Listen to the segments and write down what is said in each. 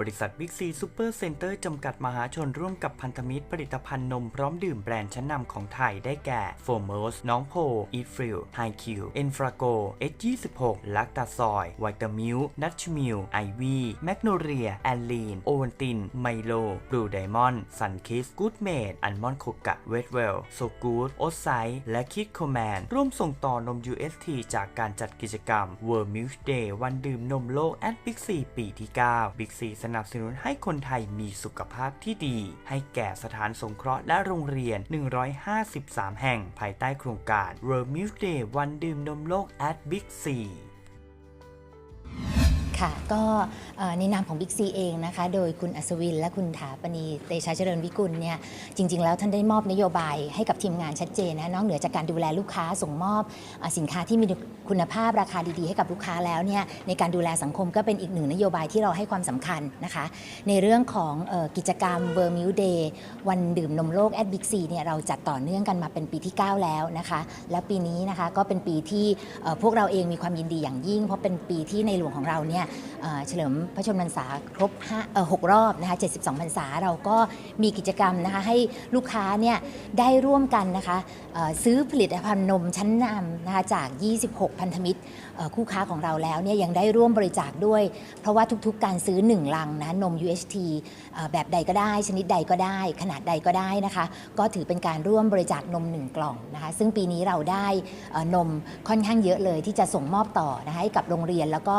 บริษัทบิ๊กซีซูเปอร์เซ็นเตอร์จำกัดมหาชนร่วมกับพันธมิตรผลิตภัณฑ์นมพร้อมดื่มแบรนด์ชั้นนำของไทยได้แก่ f o r m o s น้องโพอีฟริลไฮคิวเอ็นฟราโกเอสยี่สิบหกลักตาซอยไวตามิลนัชมิลไอวีแมกโนเรียแอนลีน โอวันติน ไมโลบลูไดมอนด์ซันคิสกูดเมดอันมอนโคกะเวทเวลโซกูดโอไซและคิดโคแมนร่วมส่งต่อนม UST จากการจัดกิจกรรม World Milk Day วันดื่มนมโลก at Big C ปีที่9 Big C สนับสนุนให้คนไทยมีสุขภาพที่ดี ให้แก่สถานสงเคราะห์และโรงเรียน 153 แห่งภายใต้โครงการ World Milk Day วันดื่มนมโลก at Big C ค่ะก็ในนามของ Big C เองนะคะ โดยคุณอัศวินและคุณถาปณีเตชะเจริญวิกุลเนี่ยจริง ๆ แล้วท่านได้มอบนโยบายให้กับทีมงานชัดเจนนะนอกเหนือจากการดูแลลูกค้าส่งมอบอสินค้าที่มีคุณภาพราคาดีๆ ให้กับลูกค้าแล้วเนี่ยในการดูแลสังคมก็เป็นอีกหนึ่งนโยบายที่เราให้ความสำคัญนะคะ ในเรื่องของอกิจกรรม w o r l d Milk Day วันดื่มนมโลก at Big C เนี่ยเราจัดต่อเนื่องกันมาเป็นปีที่ 9 แล้วนะคะ และปีนี้นะคะก็เป็นปีที่พวกเราเองมีความยินดีอย่างยิ่ง เพราะเป็นปีที่ในหลวงของเราเนี่ยเฉลิมพระชนมพรรษาครบ5เอ่อ6รอบนะคะ72พรรษาเราก็มีกิจกรรมนะคะให้ลูกค้าเนี่ยได้ร่วมกันนะคะซื้อผลิตภัณฑ์นมชั้นนำนะคะจาก 26 พันธมิตรคู่ค้าของเราแล้วเนี่ยยังได้ร่วมบริจาคด้วย เพราะว่าทุกๆ การซื้อ 1 ลังนะนม UHT แบบใดก็ได้ ชนิดใดก็ได้ ขนาดใดก็ได้นะคะ ก็ถือเป็นการร่วมบริจาคนม 1 กล่องนะคะซึ่งปีนี้เราได้นมค่อนข้างเยอะเลยที่จะส่งมอบต่อนะคะให้กับโรงเรียนแล้วก็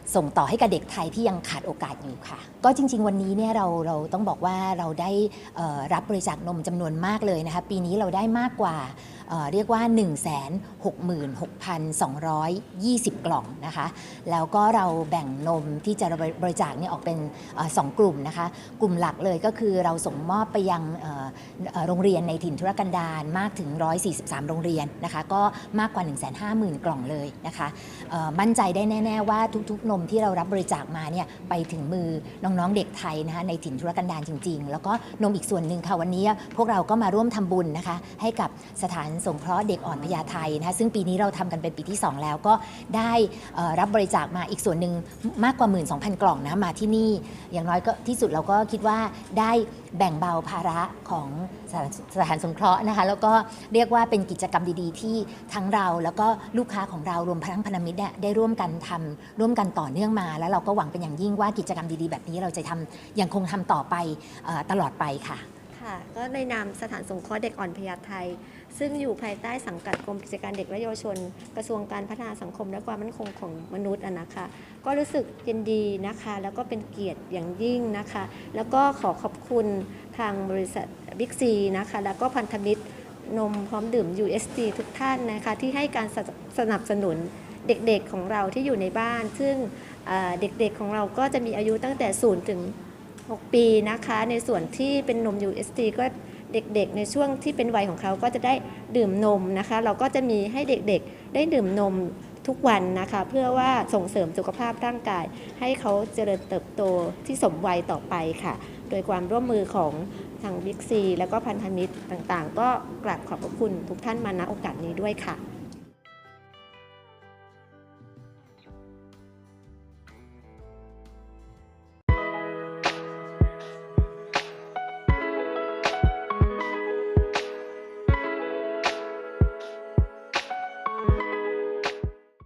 ส่งต่อให้กับเด็กไทยที่ยังขาดโอกาสอยู่ค่ะ ก็จริง ๆ วันนี้เนี่ยเราเราต้องบอกว่าเราได้รับบริจาคนมจำนวนมากเลยนะคะปีนี้เราได้มากกว่าเเรียกว่า 1 6 6 2 2 0 กล่องนะคะ แล้วก็เราแบ่งนมที่จะบริจาคเนี่ยออกเป็นอสองกลุ่มนะคะ กลุ่มหลักเลยก็คือเราส่งมอบไปยังโรงเรียนในถิ่นธุรกันดารมากถึง 143 โรงเรียนนะคะ ก็มากกว่า 150,000 กล่องเลยนะคะมั่นใจได้แน่ ๆ ว่าทุกๆนมที่เรารับบริจาคมาเนี่ยไปถึงมือน้องๆเด็กไทยนะคะในถิ่นธุรกันดารจริง ๆ แล้วก็นมอีกส่วนหนึ่งค่ะวันนี้พวกเราก็มาร่วมทำบุญนะคะ ให้กับสถานสงเคราะห์เด็กอ่อนพญาไทนะคะซึ่งปีนี้เราทำกันเป็นปีที่ 2 แล้วก็ได้รับบริจาคมาอีกส่วนหนึ่งมากกว่า 12,000 กล่องนะมาที่นี่ อย่างน้อยก็ที่สุดเราก็คิดว่าได้แบ่งเบาภาระของสถานสถานสงเคราะห์นะคะแล้วก็เรียกว่าเป็นกิจกรรมดีๆ ที่ทั้งเราแล้วก็ลูกค้าของเรารวมทั้งพันธมิตรเนี่ยได้ร่วมกันทำร่วมกันต่อ่อเนื่องมา แล้วเราก็หวังเป็นอย่างยิ่งว่ากิจกรรมดีๆ แบบนี้เราจะทำยังคงทำต่อไปตลอดไปค่ะค่ะก็ในนามสถานสงเคราะห์เด็กอ่อนพญาไทซึ่งอยู่ภายใต้สังกัดกรมกิจการเด็กและเยาวชน กระทรวงการพัฒนาสังคมและความมั่นคงของมนุษย์นะคะ ก็รู้สึกยินดีนะคะ แล้วก็เป็นเกียรติอย่างยิ่งนะคะ แล้วก็ขอขอบคุณทางบริษัทบิ๊กซีนะคะ แล้วก็พันธมิตรนมพร้อมดื่ม UST ทุกท่านนะคะ ที่ให้การสนับสนุน เด็กๆของเราที่อยู่ในบ้าน ซึ่งเด็กๆของเราก็จะมีอายุตั้งแต่0ถึง6 ปีนะคะ ในส่วนที่เป็นนม UST ก็เด็กๆ ในช่วงที่เป็นวัยของเขาก็จะได้ดื่มนมนะคะ เราก็จะมีให้เด็กๆ ได้ดื่มนมทุกวันนะคะ เพื่อว่าส่งเสริมสุขภาพร่างกาย ให้เขาเจริญเติบโตที่สมวัยต่อไปค่ะ โดยความร่วมมือของทางบิ๊กซี แล้วก็พันธมิตรต่างๆ ก็กราบขอบพระคุณทุกท่านมาณโอกาสนี้ด้วยค่ะ